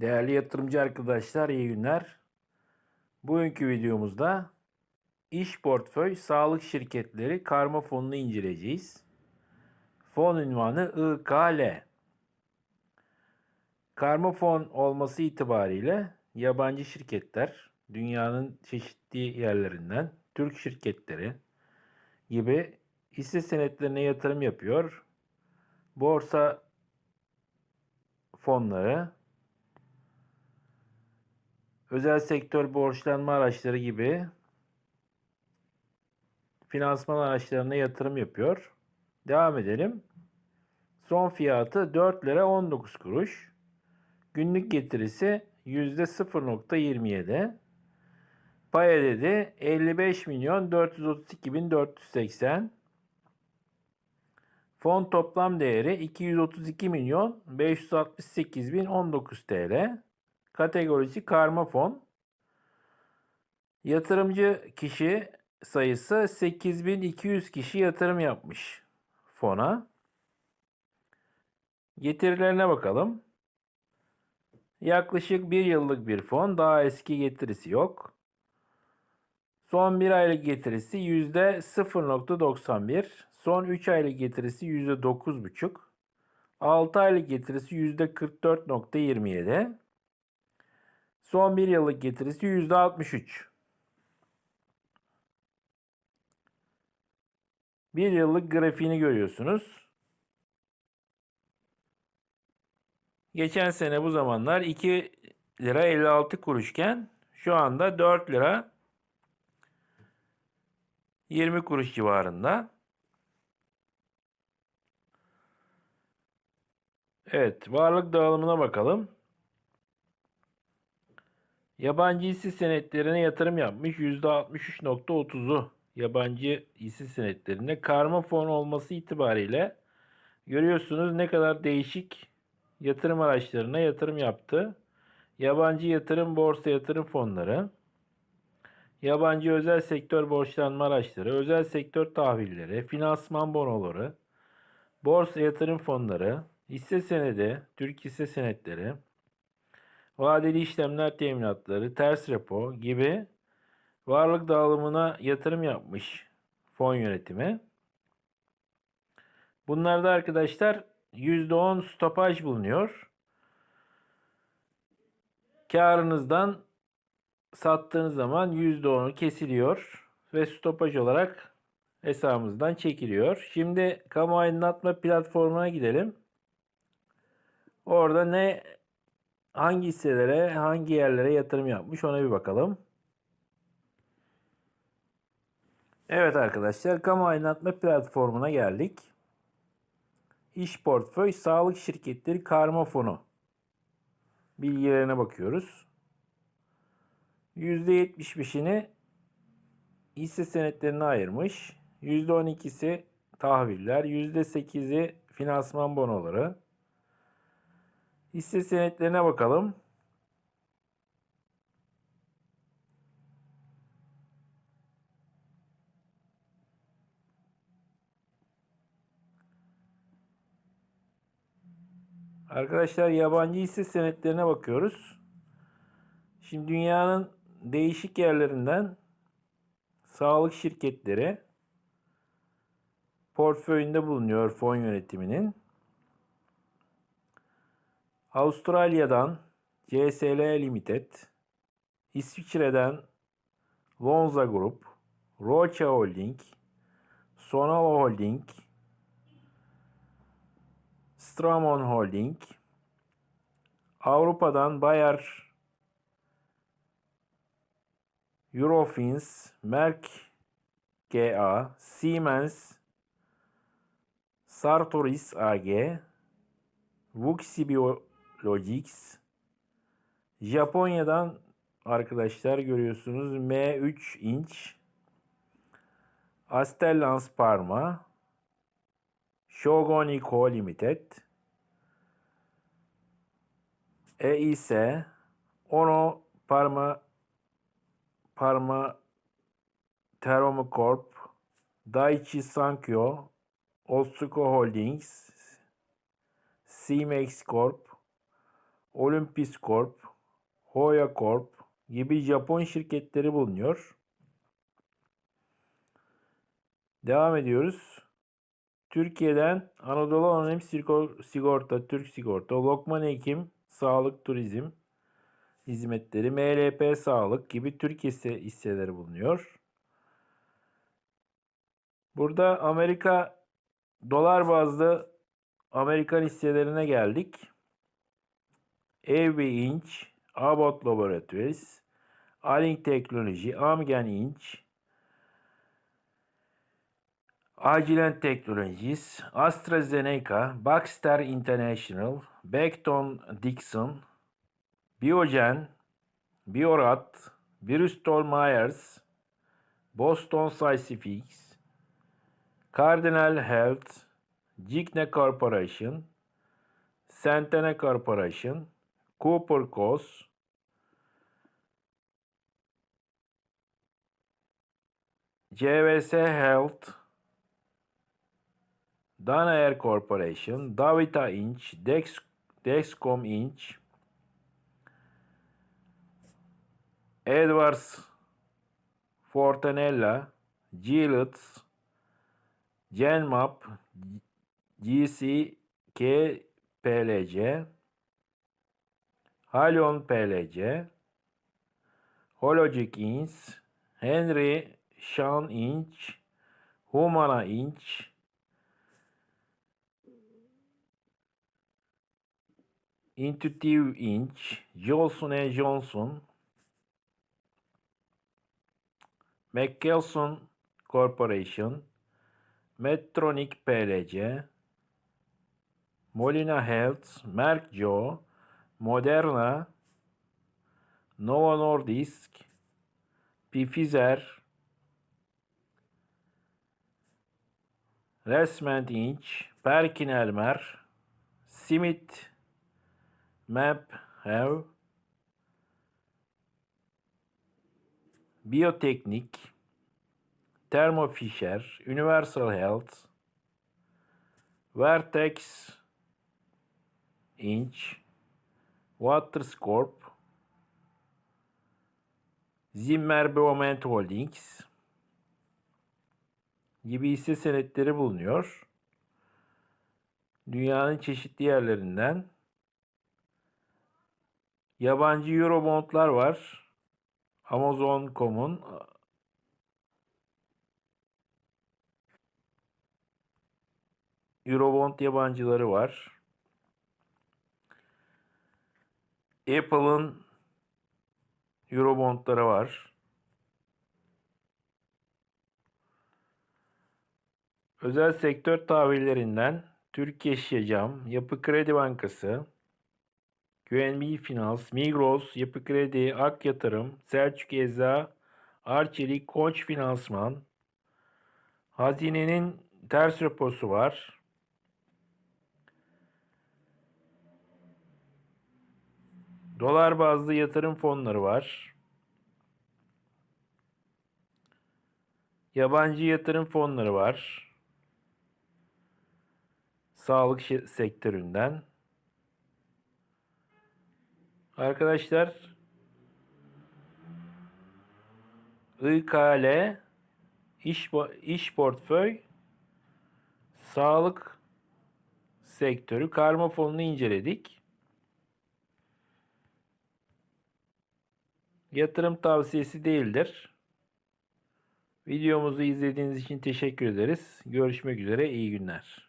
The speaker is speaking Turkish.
Değerli yatırımcı arkadaşlar iyi günler. Bugünkü videomuzda iş portföy sağlık şirketleri karma fonunu inceleyeceğiz. Fon ünvanı IKL. Karma fon olması itibariyle yabancı şirketler dünyanın çeşitli yerlerinden Türk şirketleri gibi hisse senetlerine yatırım yapıyor. Borsa fonları özel sektör borçlanma araçları gibi finansman araçlarına yatırım yapıyor. Devam edelim. Son fiyatı 4 lira 19 kuruş. Günlük getirisi %0.27. Pay ededi 55 milyon 432 bin 480. Fon toplam değeri 232 milyon 568 bin 19 TL. Kategorisi karma fon. Yatırımcı kişi sayısı 8200 kişi yatırım yapmış fona. Getirilerine bakalım. Yaklaşık bir yıllık bir fon. Daha eski getirisi yok. Son bir aylık getirisi %0.91. Son 3 aylık getirisi %9.5. 6 aylık getirisi %44.27. Son 1 yıllık getirisi %63. 1 yıllık grafiğini görüyorsunuz. Geçen sene bu zamanlar 2 lira 56 kuruşken şu anda 4 lira 20 kuruş civarında. Evet, varlık dağılımına bakalım. Yabancı hisse senetlerine yatırım yapmış %63.30'u yabancı hisse senetlerinde karma fon olması itibariyle görüyorsunuz ne kadar değişik yatırım araçlarına yatırım yaptı. Yabancı yatırım borsa yatırım fonları, yabancı özel sektör borçlanma araçları, özel sektör tahvilleri, finansman bonoları, borsa yatırım fonları, hisse senedi, Türk hisse senetleri, vadeli işlemler teminatları, ters repo gibi varlık dağılımına yatırım yapmış fon yönetimi. Bunlarda arkadaşlar %10 stopaj bulunuyor. Karınızdan sattığınız zaman %10'u kesiliyor ve stopaj olarak hesabımızdan çekiliyor. Şimdi kamu aydınlatma platformuna gidelim. Orada ne hangi hisselere, hangi yerlere yatırım yapmış ona bir bakalım. Evet arkadaşlar, kamu aydınlatma platformuna geldik. İş portföy sağlık şirketleri karma fonu bilgilerine bakıyoruz. %75'ini hisse senetlerine ayırmış. %12'si tahviller, %8'i finansman bonoları. Hisse senetlerine bakalım. Arkadaşlar yabancı hisse senetlerine bakıyoruz. Şimdi dünyanın değişik yerlerinden sağlık şirketleri portföyünde bulunuyor fon yönetiminin. Avustralya'dan CSL Limited, İsviçre'den Lonza Group, Rocha Holding, Sonava Holding, Stramon Holding, Avrupa'dan Bayer, Eurofins, Merck GA, Siemens, Sartoris AG, Vuxi Biologics, Japonya'dan arkadaşlar görüyorsunuz. M3 inç, Astellans Parma, Shogun Co Limited, EIS, Ono Parma Parma Teromo Corp, Daiichi Sankyo, Otsuko Holdings, Simex Corp, Olympus Corp, Hoya Corp gibi Japon şirketleri bulunuyor. Devam ediyoruz. Türkiye'den Anadolu Anonim Sigor- Sigorta, Türk Sigorta, Lokman Hekim, Sağlık Turizm Hizmetleri, MLP Sağlık gibi Türk hisse, hisseleri bulunuyor. Burada Amerika dolar bazlı Amerikan hisselerine geldik. AB Inc, Abbott Laboratories, Alink Teknoloji, Amgen Inc, Agilent Technologies, AstraZeneca, Baxter International, Becton Dixon, Biogen, Biorat, Bristol Myers, Boston Scientific, Cardinal Health, Cigna Corporation, Centene Corporation, Cooper Cos, CVS Health, Danaher Corporation, Davita Inc., Dex, Dexcom Inc., Edwards Fortanella, Gillette, Genmap, GCK PLC, Halion PLC, Hologic Inc., Henry Sean Inc., Humana Inc., Intuitive Inc., Johnson Johnson, McKelson Corporation, Medtronic PLC, Molina Health, Merck Joe, Moderna, Novo Nordisk, Pfizer, Resment Inc., Perkin Elmer, Smith, Map Have, Biyoteknik, Thermo Fisher, Universal Health, Vertex Inc., Waters Corp, Zimmer Biomet Holdings gibi hisse senetleri bulunuyor. Dünyanın çeşitli yerlerinden yabancı Eurobondlar var. Amazon.com'un Eurobond yabancıları var. Apple'ın Eurobondları var. Özel sektör tahvillerinden Türkiye Yaşayacağım, Yapı Kredi Bankası, QNB Finans, Migros, Yapı Kredi, Ak Yatırım, Selçuk Eza, Arçelik, Koç Finansman, Hazinenin ters reposu var. Dolar bazlı yatırım fonları var. Yabancı yatırım fonları var. Sağlık sektöründen. Arkadaşlar İKL iş, iş portföy sağlık sektörü karma fonunu inceledik. Yatırım tavsiyesi değildir. Videomuzu izlediğiniz için teşekkür ederiz. Görüşmek üzere, iyi günler.